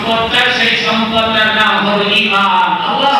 সম্পদটা সেই সম্পদটার নাম হলো ঈমান। আল্লাহ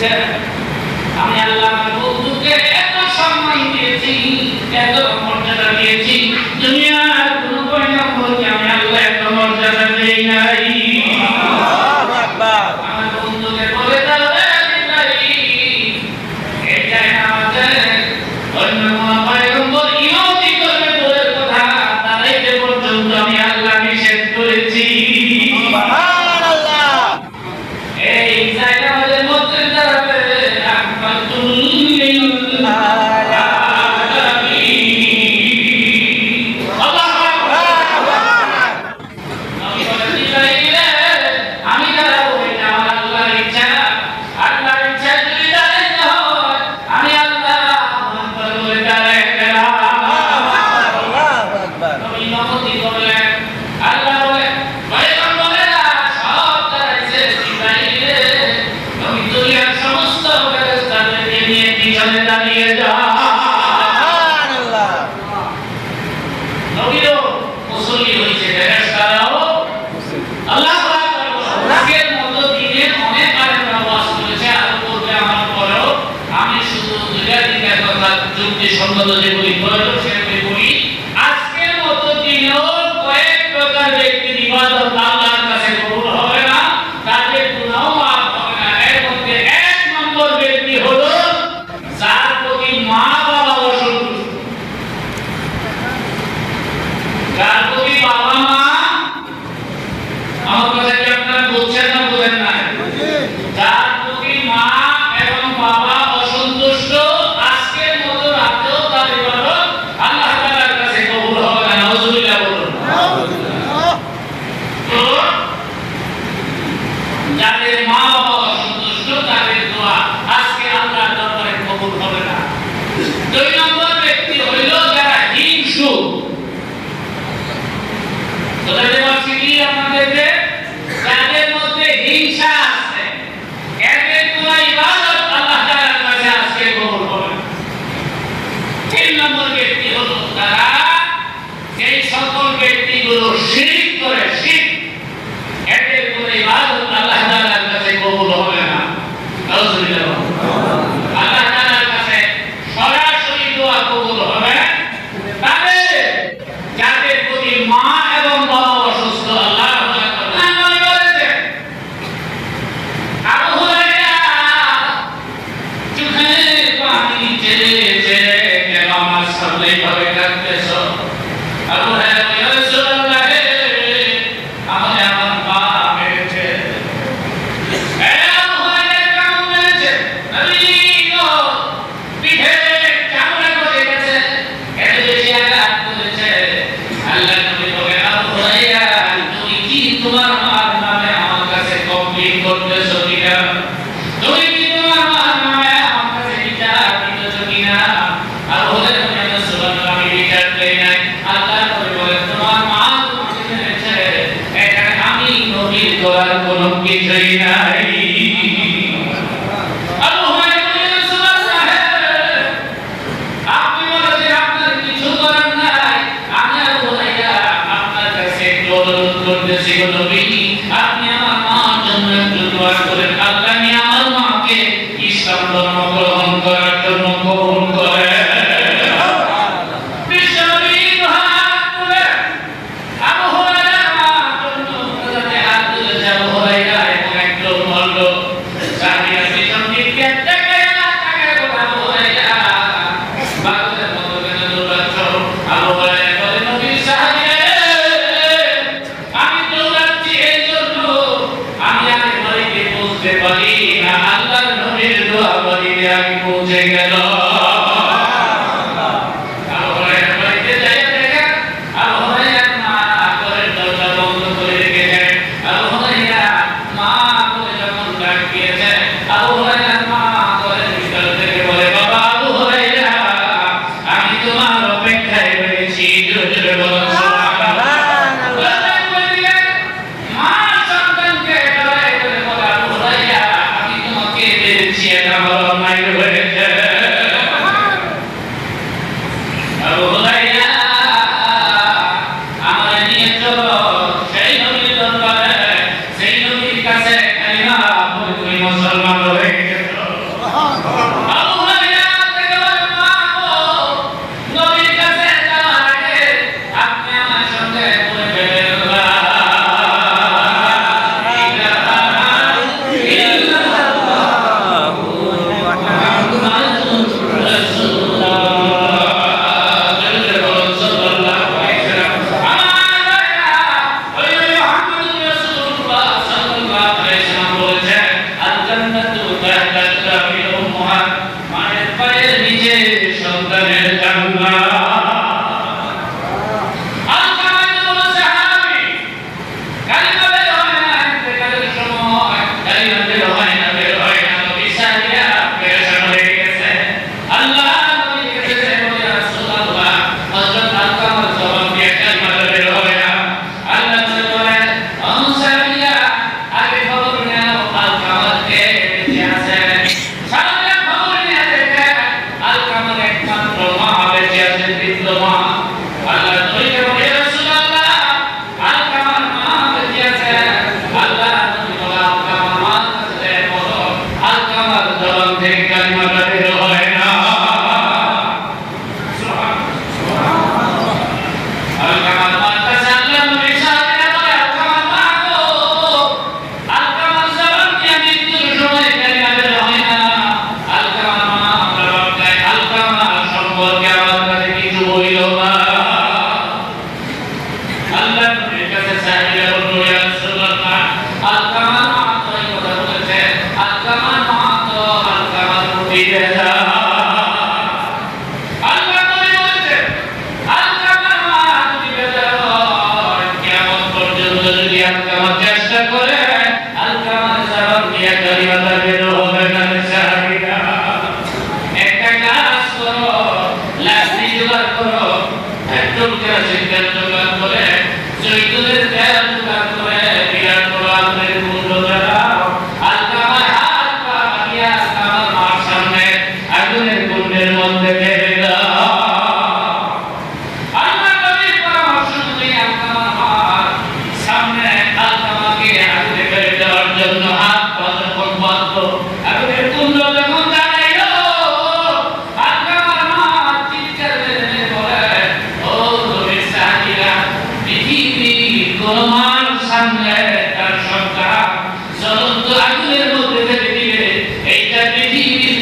দিয়েছেন আমি আল্লাহ দুই নম্বর ব্যক্তি হইল যারা হিংসু। বোঝাতে পারছি কি আপনাদেরকে তাদের মধ্যে হিংসা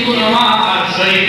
Kurma Sayyid